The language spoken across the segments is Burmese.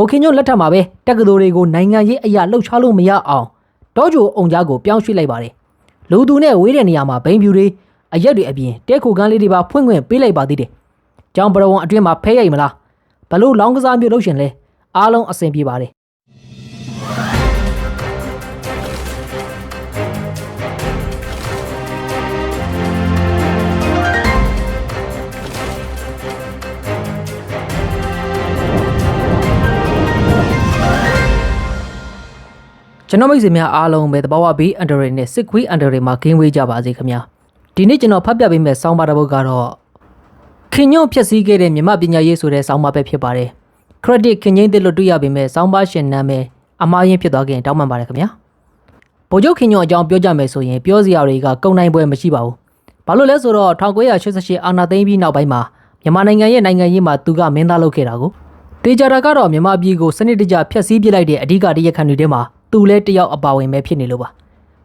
ဗိုလ်ခင်ညွန့်လက်ထက်မှာပဲတက္ကသိုလ်တွေကိုနိုင်ငံရေးအရာလှုပ်ရှားလို့မရအောင်တောဂျိုအုံကြားကိုပြောင်းရွှေ့လိုက်ပါတယ်လူသူနဲ့ဝေးတဲ့နေရာမှာဘိန်းဖြူတွေအရက်တွေအပြင်တဲခိုကန်းလေးတွေပါဖွင့်ခွင့်ပေးလိုက်ပါသေးတယ်ကျောင်းပရဝုံအတွင်းမှာဖဲရိုက်မလားဘလို့လောင်းကစားမျိုးလုပ်ရှင်လဲအားလုံးအဆင်ပြေပါတယ် ကျွန်တော်မိတ်ဆွေများအားလုံးပဲတဘာဝဘေးအန်ဒရီနဲ့စစ်ခွေးအန်ဒရီမှာဂိမ်းဝေးကြပါစေခင်ဗျာဒီနေ့ကျွန်တော်ဖတ်ပြပေးမယ့်ဆောင်းပါတစ်ပုဒ်ကတော့ခင်ညွန့်ဖြည့်ဆည်းခဲ့တဲ့မြမပညာရေးဆိုတဲ့ဆောင်းပါပဲဖြစ်ပါတယ် credit ခင်ငိမ့်တဲ့လို့တွေ့ရပေမဲ့ဆောင်းပါရှင်နာမည်အမှားရင်းဖြစ်သွားခင်တောင်းပန်ပါတယ်ခင်ဗျာဗိုလ်ချုပ်ခင်ညွန့်အကြောင်းပြောကြမယ်ဆိုရင်ပြောစရာတွေကကုံနိုင်ပွဲမရှိပါဘူးဘာလို့လဲဆိုတော့1988အာဏာသိမ်းပြီးနောက်ပိုင်းမှာမြန်မာနိုင်ငံရဲ့နိုင်ငံရေးမှာသူကမင်းသားလုပ်ခဲ့တာကိုတေချာတာကတော့မြန်မာပြည်ကိုစနစ်တကျဖျက်ဆီးပစ်လိုက်တဲ့အဓိကတရားခံတွေထဲမှာ သူလည်းတစ်ယောက်အပါဝင်ပဲဖြစ်နေလို့ပါ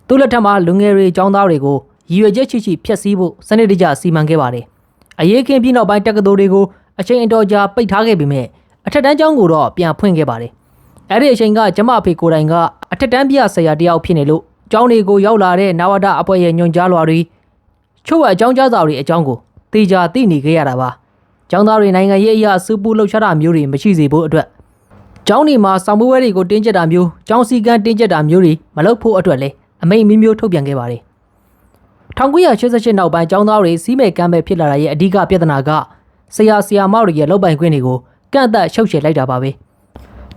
သူလက်ထက်မှာလူငယ်တွေចောင်းသားတွေကိုရည်ရွယ်ချက်ရှိရှိဖျက်ဆီးဖို့စနစ်တကျစီမံခဲ့ပါတယ်အရေးခင်ပြီးနောက်ပိုင်းတက္ကသိုလ်တွေကိုအချိန်အတော်ကြာပိတ်ထားခဲ့ပေမဲ့အထက်တန်းကျောင်းကိုတော့ပြန်ဖွင့်ခဲ့ပါတယ်အဲ့ဒီအချိန်ကကျမအဖေကိုယ်တိုင်ကအထက်တန်းပြဆရာတယောက်ဖြစ်နေလို့ကျောင်းတွေကိုရောက်လာတဲ့နာဝဒအဖွဲ့ရဲ့ညွှန်ကြားလွှာတွေချို့အကြောင်းကြားစာတွေအကြောင်းကိုတေချာသိနေခဲ့ရတာပါကျောင်းသားတွေနိုင်ငံရေးအရာစူပူလှုပ်ရှားတာမျိုးတွေမရှိစေဖို့အတွက် ကျောင်းဒီမှာဆောင်ပွဲတွေကိုတင်းကျပ်တာမျိုးကျောင်းစည်းကမ်းတင်းကျပ်တာမျိုးတွေမလုပ်ဖို့အတွက်လည်းအမိန့်မျိုးမျိုးထုတ်ပြန်ခဲ့ပါတယ်1988နောက်ပိုင်းကျောင်းသားတွေစီးမဲ့ကမ်းမဲ့ဖြစ်လာတာရဲ့အဓိကပြဿနာကဆရာဆရာမတွေရဲ့လုပ်ပိုင်ခွင့်တွေကိုကန့်အသတ်ရှုပ်ချယ်လိုက်တာပါပဲ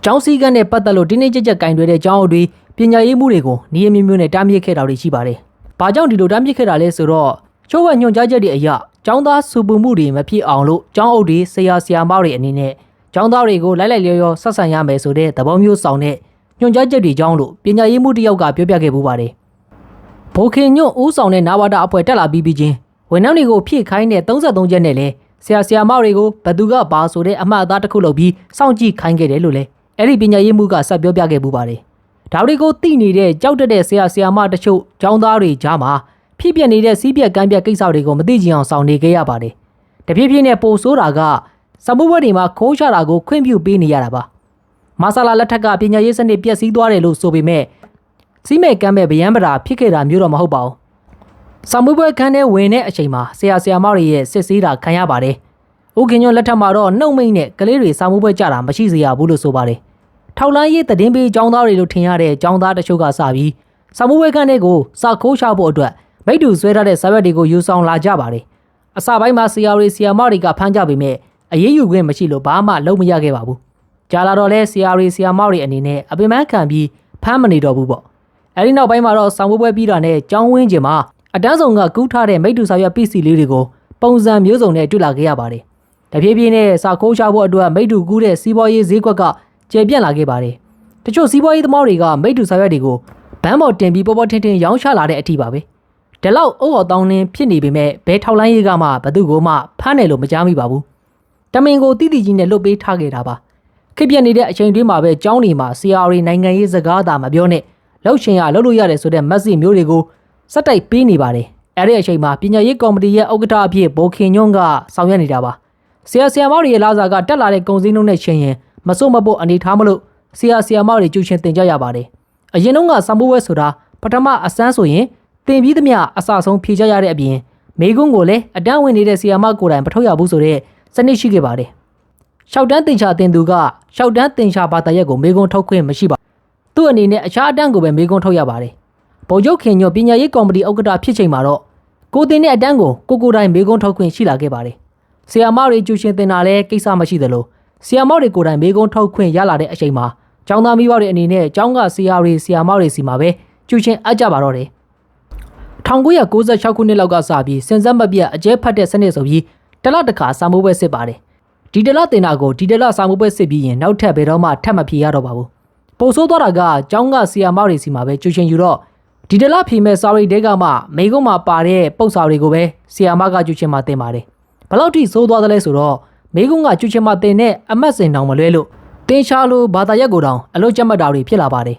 ကျောင်းစည်းကမ်းနဲ့ပတ်သက်လို့တင်းတင်းကြပ်ကြပ်ကင်တွေတဲ့ကျောင်းအုပ်တွေပညာရေးမှုတွေကိုနေရာမျိုးမျိုးနဲ့တားမြစ်ခဲ့တာတွေရှိပါတယ်။ဘာကြောင့်ဒီလိုတားမြစ်ခဲ့တာလဲဆိုတော့ချို့ဝက်ညွှန်ကြားချက်တွေအရကျောင်းသားစုပူမှုတွေမဖြစ်အောင်လို့ကျောင်းအုပ်တွေဆရာဆရာမတွေအနေနဲ့ ကျောင်းသားတွေကိုလိုက်လိုက်လျော်လျော်ဆက်ဆံရမယ်ဆိုတဲ့သဘောမျိုးဆောင်တဲ့ညွှန်ကြားချက်တွေကြောင့်လို့ပညာရေးမှုတစ်ယောက်ကပြောပြခဲ့ပူပါတယ်။ဘိုခင်ညွန့်ဦးဆောင်တဲ့နာဝတာအဖွဲ့တက်လာပြီးပြီးချင်းဝန်ထမ်းတွေကိုဖြည့်ခိုင်းတဲ့33ချက်နဲ့လဲဆရာဆရာမတွေကိုဘသူကဘာဆိုတဲ့အမှားအသားတစ်ခုလုပ်ပြီးစောင့်ကြည့်ခိုင်းခဲ့တယ်လို့လဲအဲ့ဒီပညာရေးမှုကဆက်ပြောပြခဲ့ပူပါတယ်။ဒါတွေကိုသိနေတဲ့ကြောက်တက်တဲ့ဆရာဆရာမတချို့ကျောင်းသားတွေကြားမှာဖြစ်ပြနေတဲ့စီးပြက်ကမ်းပြက်ကိစ္စတွေကိုမသိကြအောင်ဆောင်နေခဲ့ရပါတယ်။တဖြည်းဖြည်းနဲ့ပိုဆိုးတာက စမှုဘွဲတွေမှာခိုးချတာကိုခွင့်ပြုပေးနေရတာပါ။မာဆာလာလက်ထက်ကပညာရေးစနစ်ပြည့်စည်သွားတယ်လို့ဆိုပေမဲ့စီးမဲ့ကမ်းမဲ့ဗျံပရာဖြစ်ခဲ့တာမျိုးတော့မဟုတ်ပါဘူး။စမှုဘွဲခန်းထဲဝင်တဲ့အချိန်မှာဆရာဆရာမတွေရဲ့စစ်ဆေးတာခံရပါတယ်။ဦးခင်ညွန့်လက်ထက်မှာတော့နှုတ်မိတ်နဲ့ကလေးတွေစာမှုဘွဲကြတာမရှိစေရဘူးလို့ဆိုပါတယ်။ထောက်လိုင်းရေးသတင်းပေးចောင်းသားတွေလို့ထင်ရတဲ့ចောင်းသားတချို့ကစပြီးစာမှုဘွဲခန်းထဲကိုစာခိုးချဖို့အတွက်မိတ္တူဆွဲထားတဲ့စာရွက်တွေကိုယူဆောင်လာကြပါတယ်။အစပိုင်းမှာဆရာတွေဆရာမတွေကဖမ်းကြပေမဲ့ အရေးယူခွင့်မရှိလို့ဘာမှလုပ်မရခဲ့ပါဘူး။ကြာလာတော့လဲဆရာတွေဆရာမတွေအနေနဲ့အပင်ပန်းခံပြီးဖမ်းမနေတော့ဘူးပေါ့။အဲဒီနောက်ပိုင်းမှာတော့ဆောင်းပွဲပွဲပြီးတာနဲ့ကျောင်းဝင်းကျင်မှာအတန်းဆောင်ကကူးထားတဲ့မိတ္တူစာရွက် PC လေးတွေကိုပုံစံမျိုးစုံနဲ့တွေ့လာခဲ့ရပါတယ်။တဖြည်းဖြည်းနဲ့စာခိုးချဖို့အတွက်မိတ္တူကူးတဲ့စီးပွားရေးဈေးကွက်ကကျေပြန့်လာခဲ့ပါတယ်။တချို့စီးပွားရေးသမားတွေကမိတ္တူစာရွက်တွေကိုဘန်းပေါ်တင်ပြီးပေါ်ပေါ်ထင်ထင်ရောင်းချလာတဲ့အထိပါပဲ။ဒီလောက်အုပ်ဟော်တောင်းနှင်းဖြစ်နေပေမဲ့ဘဲထောက်လိုင်းရေးကမှဘသူ့ကိုမှဖမ်းတယ်လို့မကြားမိပါဘူး။ တမင်ကိုတိတိကြီးနဲ့လွတ်ပေးထားခဲ့တာပါ။ခေပြက်နေတဲ့အချိန်တွင်းမှာပဲကျောင်းနေမှာဆရာရီနိုင်ငံရေးစကားသာမပြောနဲ့လောက်ရှင်ရလှုပ်လို့ရတယ်ဆိုတဲ့မက်ဆေ့မျိုးတွေကိုစက်တိုက်ပေးနေပါတယ်။အဲ့ဒီအချိန်မှာပညာရေးကော်မတီရဲ့ဥက္ကဋ္ဌအဖြစ်ဘိုခင်ညွန့်ကဆောင်ရွက်နေတာပါ။ဆရာဆရာမတွေရဲ့လာစာကတက်လာတဲ့ကုန်စည်နှုန်းနဲ့ရှင်ရင်မစိုးမဖို့အနေထားမလို့ဆရာဆရာမတွေကျူရှင်တင်ကြရပါတယ်။အရင်တုန်းကစံမိုးဝဲဆိုတာပထမအစမ်းဆိုရင်တင်ပြီးသမျှအစဆုံးဖြေကြရတဲ့အပြင်မေကွန်းကိုလည်းအတန်းဝင်နေတဲ့ဆီယာမကိုယ်တိုင်မထုတ်ရဘူးဆိုတော့ စနစ်ရှိခဲ့ပါတယ်။ရှောက်တန်းတင်ချတင်သူကရှောက်တန်းတင်ချဘာတရက်ကိုမေကွန်းထုတ်ခွင့်မရှိပါ။သူ့အနေနဲ့အခြားအတန်းကိုပဲမေကွန်းထုတ်ရပါတယ်။ဗိုလ်ချုပ်ခင်ညောပညာရေးကော်မတီဥက္ကဋ္ဌဖြစ်ချိန်မှာတော့ကိုတင်တဲ့အတန်းကိုကိုကိုတိုင်းမေကွန်းထုတ်ခွင့်ရှိလာခဲ့ပါတယ်။ဆီယာမတွေကျူရှင်တင်တာလည်းကိစ္စမရှိသလိုဆီယာမတွေကိုယ်တိုင်မေကွန်းထုတ်ခွင့်ရလာတဲ့အချိန်မှာကျောင်းသားမိဘတွေအနေနဲ့ကျောင်းကဆီယာတွေဆီယာမတွေစီမှာပဲကျူရှင်အပ်ကြပါတော့တယ်1996ခုနှစ်လောက်ကစပြီးစင်စက်မပြတ်အကျဲဖတ်တဲ့စနစ်ဆိုပြီး တလတစ်ခါစာမိုးပွဲစစ်ပါတယ်ဒီတလတင်တာကိုဒီတလစာမိုးပွဲစစ်ပြီးရင်နောက်ထပ်ဘယ်တော့မှထပ်မဖြေရတော့ပါဘူးပို့ဆိုးသွားတာကကျောင်းကဆီယာမတွေစီမှာပဲကျူရှင်ယူတော့ဒီတလဖြေမဲ့စာရီတဲကမှမိကုန်းမှာပါတဲ့ပုတ်စာတွေကိုပဲဆီယာမကကျူရှင်မှာတင်ပါတယ်ဘလောက်ထိဆိုးသွားသလဲဆိုတော့မိကုန်းကကျူရှင်မှာတင်တဲ့အမတ်စင်တောင်မလွဲလို့တင်ရှားလို့ဘာသာရက်ကိုတောင်အလုတ်ကျမှတ်တာတွေဖြစ်လာပါတယ်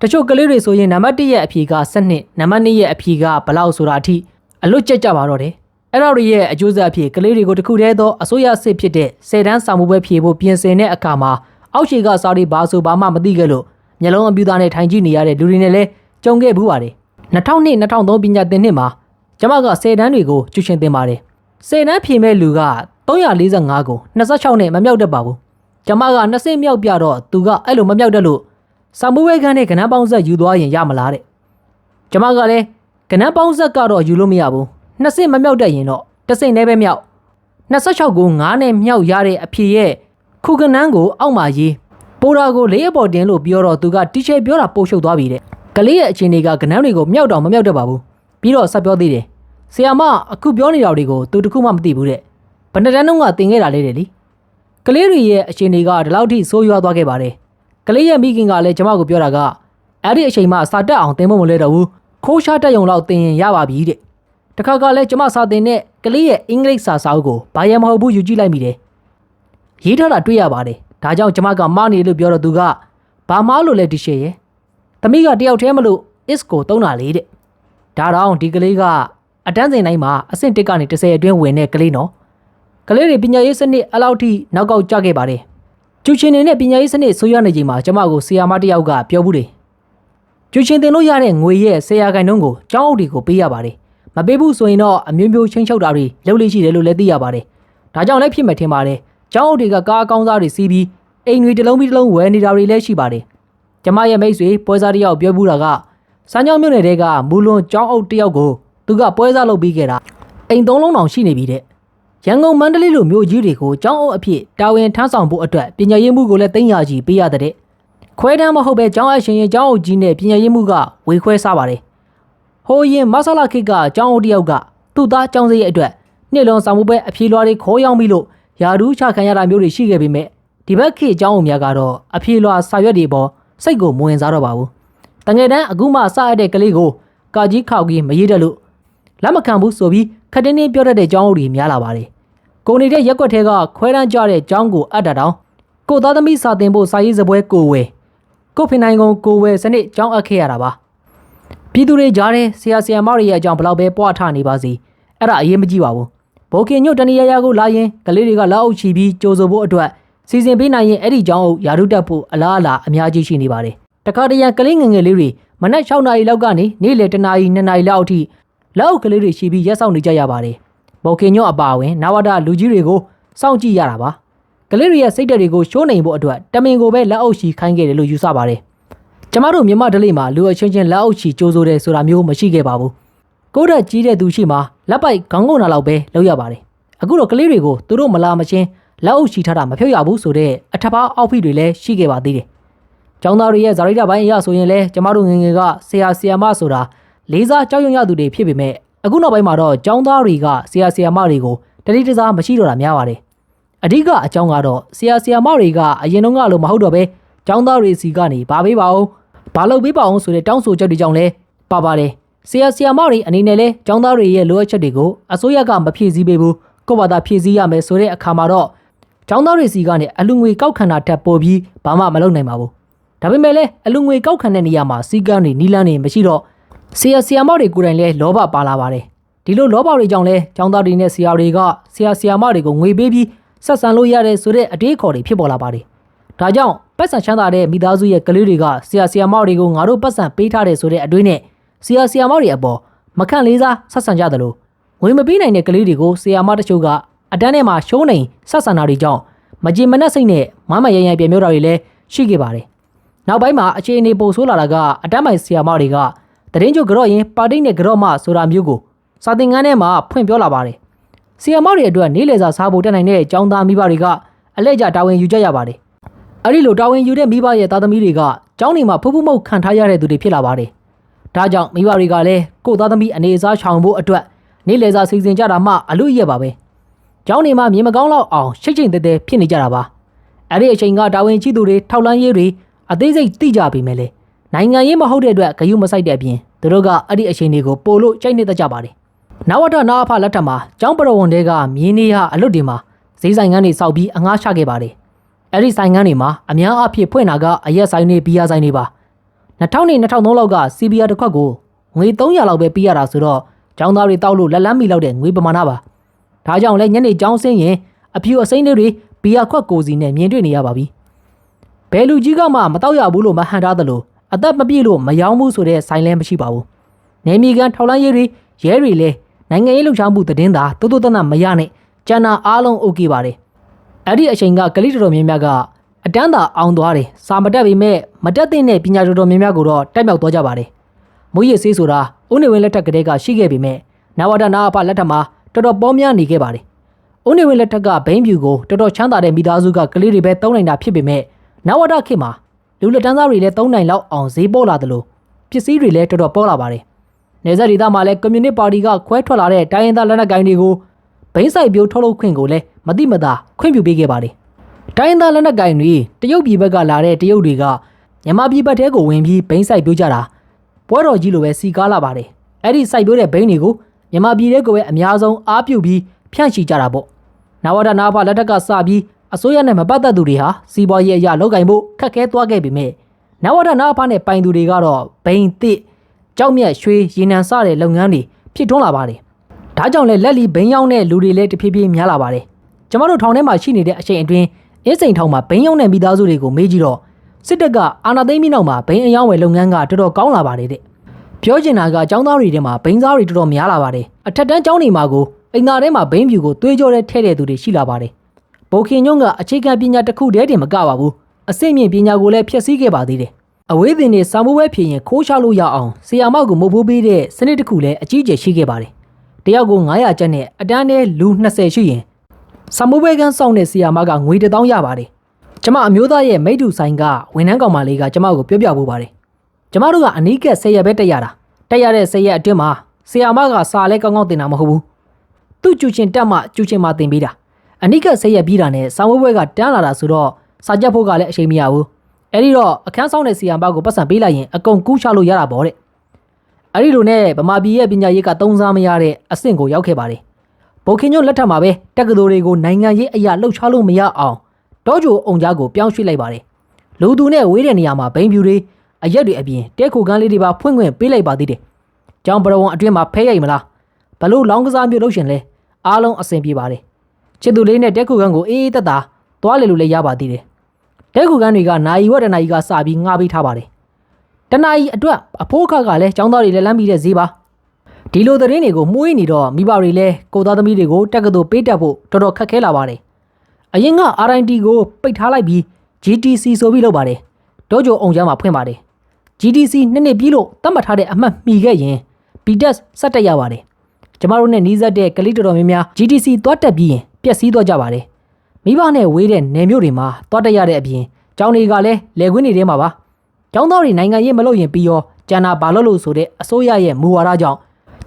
တချို့ကလေးတွေဆိုရင်နံပါတ်1ရဲ့အဖြေက7နံပါတ်2ရဲ့အဖြေကဘလောက်ဆိုတာအထိအလွတ်ကျက်ကြပါတော့တယ် အဲ့တော့ရဲ့အကျိုးဆက်အဖြစ်ကလေးတွေကိုတခုတည်းသောအစိုးရစစ်ဖြစ်တဲ့စေတန်းစာမှုပွဲဖြေဖို့ပြင်ဆင်တဲ့အခါမှာအောက်ခြေကစာရီဘာဆိုဘာမှမသိခဲ့လို့မျက်လုံးအပြူသားနဲ့ထိုင်ကြည့်နေရတဲ့လူတွေနဲ့လည်းကြုံခဲ့ဘူးပါတယ်2002 2003ပညာသင်နှစ်မှာကျမက10တန်းတွေကိုကျူရှင်သင်ပါတယ်10တန်းဖြေမဲ့လူက345ကို26နဲ့မမြောက်တတ်ပါဘူးကျမက20မြောက်ပြတော့သူကအဲ့လိုမမြောက်တတ်လို့ဆာမူဝဲခန်းနဲ့ကနန်းပေါင်းဆက်ယူသွားရင်ရမလားတဲ့ကျမကလည်းကနန်းပေါင်းဆက်ကတော့ယူလို့မရဘူး 20မမြောက်တတ်ရင်တော့တစ်စိမ့်နဲ့ပဲမြောက်26ကို9နဲ့မြောက်ရတဲ့အဖြေရဲ့ခုကနန်းကိုအောက်မှာရေးပိုရာကိုလေးအပေါ်တင်လို့ပြောတော့သူကတီချေပြောတာပို့ရှုပ်သွားပြီတဲ့ကလေးရဲ့အချင်းတွေကကနန်းတွေကိုမြောက်တော့မမြောက်တတ်ပါဘူးပြီးတော့ဆက်ပြောသေးတယ်ဆီယာမအခုပြောနေတာတွေကိုသူတခုမှမသိဘူးတဲ့ဘယ်နှစ်တန်းလုံးကတင်ခဲ့တာလေးတယ်လीကလေးတွေရဲ့အချင်းတွေကဒီလောက်ထိဆိုးရွားသွားခဲ့ပါတယ်ကလေးရဲ့မိခင်ကလည်းကျမကိုပြောတာကအဲ့ဒီအချိန်မှစာတက်အောင်တင်ဖို့မလဲတော့ဘူးခိုးရှားတက်ရုံလောက်တင်ရင်ရပါပြီတဲ့ တခါကလည်းကျမစာတင်တဲ့ကလေးရဲ့အင်္ဂလိပ်စာစာအုပ်ကိုဘာရမဟုတ်ဘူးယူကြည့်လိုက်မိတယ်ရေးထားတာတွေ့ရပါတယ်ဒါကြောင့်ကျမကမားနေလို့ပြောတော့သူကဘာမားလို့လဲဒီရှေရဲ့သမီးကတယောက်တည်းမလို့ is ကိုတုံးတာလေတဲ့ဒါတော့ဒီကလေးကအတန်းစင်တိုင်းမှာအဆင့်1ကနေ30အတွင်းဝင်တဲ့ကလေးနော်ကလေးတွေပညာရေးစနစ်အလောက်ထိနောက်ကောက်ကျခဲ့ပါတယ်ကျူချင်းနေနဲ့ပညာရေးစနစ်ဆိုးရွားနေချိန်မှာကျမကိုဆီယာမတစ်ယောက်ကပြောဘူးတယ်ကျူချင်းတင်လို့ရတဲ့ငွေရဲ့ဆရာခိုင်နှုန်းကိုကျောင်းအုပ်တွေကိုပေးရပါတယ် မပေးဘူးဆိုရင်တော့အမျိုးမျိုးချင်းချုပ်တာတွေလုပ်လို့ရှိတယ်လို့လည်းသိရပါတယ်ဒါကြောင့်လည်းဖြစ်မယ်ထင်ပါတယ်ကျောင်းအုပ်တွေကကားအကောင်းစားတွေစီးပြီးအိမ်တွေတစ်လုံးပြီးတစ်လုံးဝယ်နေတာတွေလည်းရှိပါတယ်ကျမရဲ့မိတ်ဆွေပွဲစားတစ်ယောက်ပြောဘူးတာကစမ်းကြောင်းမြို့နယ်တဲကမူလွန်ကျောင်းအုပ်တစ်ယောက်ကိုသူကပွဲစားလုပ်ပြီးခဲ့တာအိမ်သုံးလုံးတောင်ရှိနေပြီတဲ့ရန်ကုန်မန္တလေးလိုမြို့ကြီးတွေကိုကျောင်းအုပ်အဖြစ်တာဝန်ထမ်းဆောင်ဖို့အတွက်ပညာရေးမှုကိုလည်းတင်ရကြီးပေးရတဲ့ခွဲတမ်းမဟုတ်ပဲကျောင်းအရှင်ရင်ကျောင်းအုပ်ကြီးနဲ့ပညာရေးမှုကဝေခွဲစားပါတယ် ဟိုရင်မဆလာခိတ်ကကျောင်းအုပ်တစ်ယောက်ကသူ့သားကျောင်းစရိတ်အတွက်နှစ်လုံးဆောင်မှုပဲအဖြေလွှာတွေခေါ်ရောက်ပြီးလို့ယာဒူးချခံရတာမျိုးတွေရှိခဲ့ပေမဲ့ဒီဘက်ခေတ်ကျောင်းအုပ်များကတော့အဖြေလွှာစာရွက်တွေပေါ်စိတ်ကိုမဝင်စားတော့ပါဘူးတငယ်တန်းအခုမှစရတဲ့ကလေးကိုကာကြီးခောက်ကြီးမရေးတတ်လို့လက်မခံဘူးဆိုပြီးခက်တင်းတင်းပြောတတ်တဲ့ကျောင်းအုပ်တွေများလာပါတယ်ကိုနေတဲ့ရက်ွက်ထဲကခွဲတန်းကြတဲ့ကျောင်းကိုအပ်တာတောင်ကိုသားသမီးစာတင်ဖို့စာရေးစပွဲကိုဝယ်ကိုဖင်နိုင်ကုံကိုဝယ်စနစ်ကျောင်းအပ်ခဲ့ရတာပါ ပြည်သူတွေကြားတဲ့ဆရာဆရာမတွေရဲ့အကြောင်းဘလောက်ပဲပွားထနေပါစေအဲ့ဒါအရေးမကြီးပါဘူးဘိုကင်ညွတ်တနေရရကိုလာရင်ကလေးတွေကလက်အုပ်ချီပြီးကြိုးဆိုဖို့အတွက်စီစဉ်ပေးနိုင်ရင်အဲ့ဒီကျောင်းအုပ်ယာရုတက်ဖို့အလားအလာအများကြီးရှိနေပါတယ်တခါတရံကလေးငယ်ငယ်လေးတွေမနက်6နာရီလောက်ကနေနေ့လယ်တနာရီ2နာရီလောက်အထိလက်အုပ်ကလေးတွေရှိပြီးရက်ဆောင်နေကြရပါတယ်ဘော်ကင်ညော့အပါအဝင်နဝဒလူကြီးတွေကိုစောင့်ကြည့်ရတာပါကလေးတွေရဲ့စိတ်ဓာတ်တွေကိုရှိုးနိုင်ဖို့အတွက်တမင်ကိုပဲလက်အုပ်ရှိခိုင်းခဲ့တယ်လို့ယူဆပါတယ် ကျမတို့မြန်မာဒလိမှာလူအချင်းချင်းလက်အုပ်ရှိကြိုးဆိုတယ်ဆိုတာမျိုးမရှိခဲ့ပါဘူးကိုယ့်တက်ကြီးတဲ့သူရှိမှလက်ပိုက်ခေါင်းငုံနာလောက်ပဲလုပ်ရပါတယ်အခုတော့ကလေးတွေကိုသူတို့မလာမချင်းလက်အုပ်ရှိထားတာမဖြုတ်ရဘူးဆိုတဲ့အထက်ပါအောက်ဖိတွေလည်းရှိခဲ့ပါသေးတယ်ကျောင်းသားတွေရဲ့ဇာရိတပိုင်းအရဆိုရင်လဲကျမတို့ငငယ်ကဆရာဆရာမဆိုတာလေးစားကြောက်ရွံ့ရသူတွေဖြစ်ပေမဲ့အခုနောက်ပိုင်းမှာတော့ကျောင်းသားတွေကဆရာဆရာမတွေကိုတတိတစားမရှိတော့တာများပါတယ်အဓိကအကြောင်းကတော့ဆရာဆရာမတွေကအရင်တုန်းကလိုမဟုတ်တော့ပဲကျောင်းသားတွေစီကနေဘာပေးပါအောင် ဘာလုပ်ပေးပါအောင်ဆိုတဲ့တောင်းဆိုချက်တွေကြောင့်လဲပါပါတယ်ဆရာဆရာမတွေအနေနဲ့လဲကျောင်းသားတွေရဲ့လိုအပ်ချက်တွေကိုအစိုးရကမဖြည့်ဆည်းပေးဘူးကိုယ့်ဘာသာဖြည့်ဆည်းရမယ်ဆိုတဲ့အခါမှာတော့ကျောင်းသားတွေစီကနေအလူငွေကောက်ခံတာထက်ပိုပြီးဘာမှမလုပ်နိုင်ပါဘူးဒါပေမဲ့လည်းအလူငွေကောက်ခံတဲ့နေရာမှာစီကန်းတွေနီလန်းတွေမရှိတော့ဆရာဆရာမတွေကိုယ်တိုင်လည်းလောဘပါလာပါတယ်ဒီလိုလောဘတွေကြောင့်လဲကျောင်းသားတွေနဲ့ဆရာတွေကဆရာဆရာမတွေကိုငွေပေးပြီးဆက်ဆံလို့ရတဲ့ဆိုတဲ့အတေးခေါ်တွေဖြစ်ပေါ်လာပါတယ် ဒါကြောင့်ပတ်စံချမ်းသာတဲ့မိသားစုရဲ့ကလေးတွေကဆရာဆရာမတွေကိုငါတို့ပတ်စံပေးထားတယ်ဆိုတဲ့အတွေးနဲ့ဆရာဆရာမတွေအပေါ်မခန့်လေးစားဆက်ဆံကြသလိုငွေမပေးနိုင်တဲ့ကလေးတွေကိုဆရာမတချို့ကအတန်းထဲမှာရှိုးနေဆက်ဆံတာတွေကြောင့်မကြင်မနှက်စိတ်နဲ့မမရရပြန်မျိုးတာတွေလည်းရှိခဲ့ပါတယ်နောက်ပိုင်းမှာအခြေအနေပိုဆိုးလာတာကအတန်းပိုင်ဆရာမတွေကတရင်ကျုပ်ကြော့ရင်ပါတိတ်နဲ့ကြော့မဆိုတာမျိုးကိုစာသင်ခန်းထဲမှာဖွင့်ပြောလာပါတယ်။ဆီယမောက်တွေအတွက်နေလေစာစားဖို့တက်နိုင်တဲ့ကျောင်းသားမိဘတွေကအလဲကျတာဝန်ယူကြရပါတယ်။ အဲဒီလိုတာဝန်ယူတဲ့မိဘရဲ့သားသမီးတွေကကျောင်းနေမှာဖုတ်ဖုတ်မုတ်ခံထားရတဲ့သူတွေဖြစ်လာပါတယ်။ဒါကြောင့်မိဘတွေကလည်းကိုယ်သားသမီးအနေအစားချောင်ဖို့အတွက်နေလေစာစီစဉ်ကြတာမှအလို့ရပါပဲ။ကျောင်းနေမှာမြေမကောင်းလောက်အောင်ရှိတ်ချိန်တဲတဲဖြစ်နေကြတာပါ။အဲဒီအချိန်ကတာဝန်ရှိသူတွေထောက်လန်းရေးတွေအသေးစိတ်သိကြပြီမဲ့လေနိုင်ငံရေးမဟုတ်တဲ့အတွက်ဂယုမဆိုင်တဲ့အပြင်သူတို့ကအဲ့ဒီအချိန်တွေကိုပို့လို့ကြိုက်နေတတ်ကြပါတယ်။နဝတနာအဖလက်ထက်မှာကျောင်းပရဝွန်တဲကမြင်းနေရအလွတ်တွေမှာဈေးဆိုင်ကန်းတွေစောက်ပြီးအငှားချခဲ့ပါတယ်။ အဲ့ဒီဆိုင်ကန်းတွေမှာအများအပြည့်ဖွင့်တာကအရက်ဆိုင်တွေဘီယာဆိုင်တွေပါ။2000နဲ့2003လောက်ကစီဘီယာတစ်ခွက်ကိုငွေ300လောက်ပဲပေးရတာဆိုတော့ကျောင်းသားတွေတောက်လို့လက်လန်းမီလောက်တဲ့ငွေပမာဏပါ။ဒါကြောင့်လဲညနေကျောင်းဆင်းရင်အဖြူအစိမ့်လေးတွေဘီယာခွက်ကိုစီနဲ့မြင်တွေ့နေရပါပြီ။ဘယ်လူကြီးကမှမတော့ရဘူးလို့မဟန်ထားသလိုအသက်မပြည့်လို့မယောင်းဘူးဆိုတဲ့ဆိုင်လည်းမရှိပါဘူးနေမီကန်ထောက်လန်းရေးတွေရဲတွေလည်းနိုင်ငံရေးလှုပ်ရှားမှုသတင်းသာတိုးတိုးတနမရနဲ့ကျန်တာအားလုံး OK ပါတယ် အဲ့ဒီအချိန်ကကလေးတော်တော်များများကအတန်းသာအောင်သွားတယ်စာမတက်ပေမဲ့မတက်တဲ့နဲ့ပညာတော်တော်များများကိုတော့တက်မြောက်သွားကြပါတယ်မွေးရဆေးဆိုတာဦးနေဝင်းလက်ထက်ကတည်းကရှိခဲ့ပေမဲ့နဝဒနာအဖလက်ထက်မှာတော်တော်ပေါများနေခဲ့ပါတယ်ဦးနေဝင်းလက်ထက်ကဘိန်းဖြူကိုတော်တော်ချမ်းသာတဲ့မိသားစုကကလေးတွေပဲတုံးနိုင်တာဖြစ်ပေမဲ့နဝဒခေတ်မှာလူလက်တန်းသားတွေလည်းတုံးနိုင်လောက်အောင်ဈေးပေါ်လာတယ်လို့ပစ္စည်းတွေလည်းတော်တော်ပေါ်လာပါတယ်နေဆက်ဒေသမှာလည်းကွန်မြူနစ်ပါတီကခွဲထွက်လာတဲ့တိုင်းရင်းသားလက်နက်ကိုင်တွေကို ဘိန်းဆိုင်ပြိုးထုတ်လုပ်ခွင့်ကိုလည်းမတိမတာခွင့်ပြုပေးခဲ့ပါတယ်။တိုင်းရင်းသားလက်နက်ကိုင်တွေတရုတ်ပြည်ဘက်ကလာတဲ့တရုတ်တွေကမြန်မာပြည်ဘက်ထဲကိုဝင်ပြီးဘိန်းဆိုင်ပြိုးကြတာပွဲတော်ကြီးလိုပဲစီကားလာပါတယ်။အဲ့ဒီစိုက်ပြိုးတဲ့ဘိန်းတွေကိုမြန်မာပြည်ထဲကိုပဲအများဆုံးအားပြုပြီးဖြန့်ချီကြတာပေါ့။နဝဒနာဖလက်ထက်ကစပြီးအစိုးရနဲ့မပတ်သက်သူတွေဟာစီးပွားရေးအရာလောက်ကင်ဖို့ခက်ခဲသွားခဲ့ပေမဲ့နဝဒနာဖနဲ့ပိုင်သူတွေကတော့ဘိန်းတစ်ကြောက်မြက်ရွှေရေနံစတဲ့လုပ်ငန်းတွေဖြစ်ထွန်းလာပါတယ်။ ဒါကြောင့်လည်းလက်လီဘိန်းရောက်တဲ့လူတွေလည်းတဖြည်းဖြည်းများလာပါတယ်။ကျမတို့ထောင်ထဲမှာရှိနေတဲ့အချိန်အတွင်းအင်းစိန်ထောင်မှာဘိန်းရောက်တဲ့မိသားစုတွေကိုမေးကြည့်တော့စစ်တပ်ကအာဏာသိမ်းပြီးနောက်မှာဘိန်းအယောင်းဝယ်လုပ်ငန်းကတော်တော်ကောင်းလာပါတယ်တဲ့။ပြောချင်တာကចောင်းသားတွေထဲမှာဘိန်းစားတွေတော်တော်များလာပါတယ်။အထက်တန်းကျောင်းတွေမှာကိုအိမ်သားထဲမှာဘိန်းဖြူကိုသွေးကြောတဲ့ထဲတဲ့သူတွေရှိလာပါတယ်။ဘိုခင်ညွန့်ကအခြေခံပညာတစ်ခုတည်းတင်မကပါဘူး။အစိမ့်မြင့်ပညာကိုလည်းဖျက်ဆီးခဲ့ပါသေးတယ်။အဝေးသင်တွေစာမိုးပွဲဖြစ်ရင်ခိုးချလို့ရအောင်ဆီယာမောက်ကိုမဟုတ်ဘူးပေးတဲ့စနစ်တစ်ခုလည်းအကြီးအကျယ်ရှိခဲ့ပါတယ်။ တယောက်ကို900ကျပ်နဲ့အတန်းနဲ့လူ20ရှိရင်စာမိုးပွဲကန်းစောင့်တဲ့ဆီယာမကငွေ1000ရပါတယ်။ကျမအမျိုးသားရဲ့မိတ္တူဆိုင်ကဝန်ထမ်းကောင်မလေးကကျမကိုပြောပြဖို့ပါတယ်။ကျမတို့ကအနီးကပ်10ရက်ပဲတက်ရတာ။တက်ရတဲ့10ရက်အတွင်းမှာဆီယာမကစာလဲကောင်းကောင်းတင်တာမဟုတ်ဘူး။သူ့ကျူချင်းတက်မှကျူချင်းမှတင်ပေးတာ။အနိက10ရက်ပြီးတာနဲ့စာမိုးပွဲကတန်းလာတာဆိုတော့စာကြက်ဖို့ကလည်းအချိန်မရဘူး။အဲ့ဒီတော့အခန်းဆောင်တဲ့ဆီယာမကိုပတ်စံပေးလိုက်ရင်အကုန်ကူးချလို့ရတာပေါ့တဲ့။ အဲ့ဒီလိုနဲ့ဗမာပြည်ရဲ့ပညာရေးကသုံးစားမရတဲ့အဆင့်ကိုရောက်ခဲ့ပါတယ်။ဗိုလ်ခင်ညွန့်လက်ထက်မှာပဲတက္ကသိုလ်တွေကိုနိုင်ငံရေးအရာလှုပ်ရှားလို့မရအောင်တောဂျိုအုံကြားကိုပြောင်းရွှေ့လိုက်ပါတယ်။လူသူနဲ့ဝေးတဲ့နေရာမှာဘိန်းဖြူတွေအရက်တွေအပြင်တဲခိုကန်းလေးတွေပါဖွင့်ခွင့်ပေးလိုက်ပါသေးတယ်။ကျောင်းပရဝံအတွင်းမှာဖဲရိုက်မလား။ဘလို့လောင်းကစားမျိုးလုပ်ရှင်လဲ။အားလုံးအဆင်ပြေပါတယ်။ချစ်သူလေးနဲ့တဲခိုကန်းကိုအေးအေးတက်တာသွားလေလို့လည်းရပါသေးတယ်။တဲခိုကန်းတွေကနိုင်ဝက်တနာကြီးကစပြီးငှားပေးထားပါတယ်။ တနာကြီးအတွက်အဖိုးခကလည်းကျောင်းသားတွေလည်းလမ်းပြီးတဲ့ဈေးပါ။ဒီလိုသတင်းတွေကိုမှုေးနေတော့မိဘတွေလည်းကိုသားသမီးတွေကိုတက်ကတူပေးတက်ဖို့တော်တော်ခက်ခဲလာပါတယ်။အရင်က RIT ကိုပိတ်ထားလိုက်ပြီး GTC ဆိုပြီးလုပ်ပါတယ်။တောကြိုအောင်ချမ်းမှာဖွင့်ပါတယ်။ GTC နှစ်နှစ်ပြီးလို့တတ်မှတ်ထားတဲ့အမှတ်မှီခဲ့ရင် BTS ဆက်တက်ရပါတယ်။ကျမတို့နဲ့နီးစပ်တဲ့ကလေးတော်တော်များများ GTC သွားတက်ပြီးရင်ပျက်စီးသွားကြပါတယ်။မိဘနဲ့ဝေးတဲ့နယ်မြို့တွေမှာသွားတက်ရတဲ့အပြင်ကျောင်းတွေကလည်းလယ်ကွင်းတွေထဲမှာပါ။ ကျောင်းသားတွေနိုင်ငံရေးမလုပ်ရင်ပြီးရောကျန်တာဘာလို့လို့ဆိုတဲ့အစိုးရရဲ့မူဝါဒကြောင့်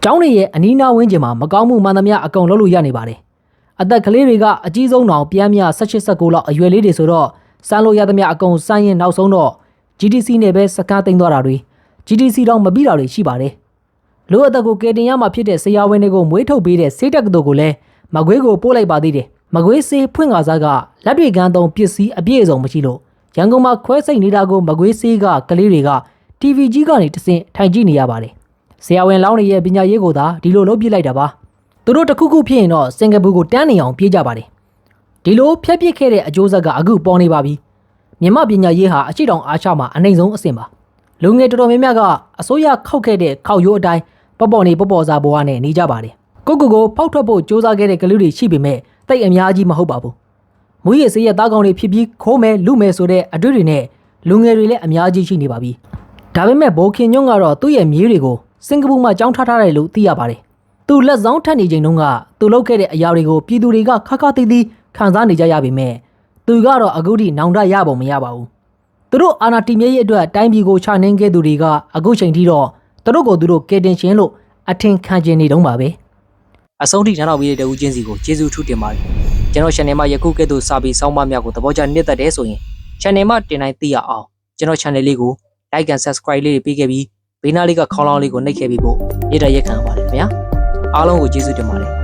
ကျောင်းတွေရဲ့အနီးနားဝန်းကျင်မှာမကောင်းမှုမှန်သမျှအကုန်လုပ်လို့ရနေပါတယ်။အသက်ကလေးတွေကအကြီးဆုံးတောင်ပြန်မြ18 19လောက်အရွယ်လေးတွေဆိုတော့စမ်းလို့ရသမျှအကုန်စမ်းရင်နောက်ဆုံးတော့ GTC နဲ့ပဲစကားသိမ်းသွားတာတွေ GTC တော့မပြီးတာတွေရှိပါတယ်။လိုအပ်တဲ့ကိုကယ်တင်ရမှာဖြစ်တဲ့ဆရာဝန်တွေကိုမွေးထုတ်ပေးတဲ့စေးတက်ကတော်ကိုလည်းမကွေးကိုပို့လိုက်ပါသေးတယ်။မကွေးစေးဖွင့်ကားစားကလက်တွေကန်းသုံးပစ္စည်းအပြည့်အစုံမရှိလို့ ရန်ကုန်မှာခွဲစိတ်နေတာကိုမကွေးစေးကကလေးတွေက TV ကြီးကနေတဆင့်ထိုင်ကြည့်နေရပါတယ်။ဆရာဝန်လောင်းတွေရဲ့ပညာရေးကိုသာဒီလိုလုပ်ပြလိုက်တာပါ။သူတို့တခုခုဖြစ်ရင်တော့စင်ကာပူကိုတန်းနေအောင်ပြေးကြပါတယ်။ဒီလိုဖျက်ပစ်ခဲ့တဲ့အကျိုးဆက်ကအခုပေါ်နေပါပြီ။မြန်မာပညာရေးဟာအရှိတောင်အားချမှာအနိုင်ဆုံးအဆင့်ပါ။လူငယ်တော်တော်များများကအစိုးရခောက်ခဲ့တဲ့ခောက်ရိုးအတိုင်းပေါ့ပေါ့နေပေါ့ပေါ့စားဘွားနဲ့နေကြပါတယ်။ကိုကိုကိုဖောက်ထွက်ဖို့စူးစမ်းခဲ့တဲ့ကလေးတွေရှိပေမဲ့တိတ်အများကြီးမဟုတ်ပါဘူး။ မွေးရစေးရသားကောင်တွေဖြစ်ပြီးခိုးမယ်လူမယ်ဆိုတဲ့အတွေ့တွေနဲ့လူငယ်တွေလည်းအများကြီးရှိနေပါပြီ။ဒါပေမဲ့ဘိုခင်ညွန့်ကတော့သူ့ရဲ့မြေးတွေကိုစင်ကာပူမှာကြောင်းထားထားတယ်လို့သိရပါတယ်။သူလက်ဆောင်ထပ်နေချိန်တုန်းကသူလုပ်ခဲ့တဲ့အရာတွေကိုပြည်သူတွေကခါခါသိသိခံစားနေကြရပေမဲ့သူကတော့အခုထိနောင်တရပုံမရပါဘူး။သူတို့အာနာတီမြေရဲ့အတွက်တိုင်းပြည်ကိုချနှင်းခဲ့သူတွေကအခုချိန်ထိတော့သူတို့ကိုသူတို့ကယ်တင်ရှင်လို့အထင်ခံကျင်နေတုံးပါပဲ။အဆုံးထိနားထောင်ပြီးတဲ့တဦးချင်းစီကိုကျေးဇူးထူးတင်ပါတယ် ကျွန်တော် channel မှာယခုကဲ့သို့စာပေစောင်းပါများကိုသဘောကျနှစ်သက်တယ်ဆိုရင် channel မှာတင်တိုင်းသိရအောင်ကျွန်တော် channel လေးကို like and subscribe လေးတွေပေးခဲ့ပြီးဘေးနားလေးကခေါင်းလောင်းလေးကိုနှိပ်ခဲ့ပြီးဖို့ရည်တရက်ခံပါတယ်ခင်ဗျာအားလုံးကိုကျေးဇူးတင်ပါတယ်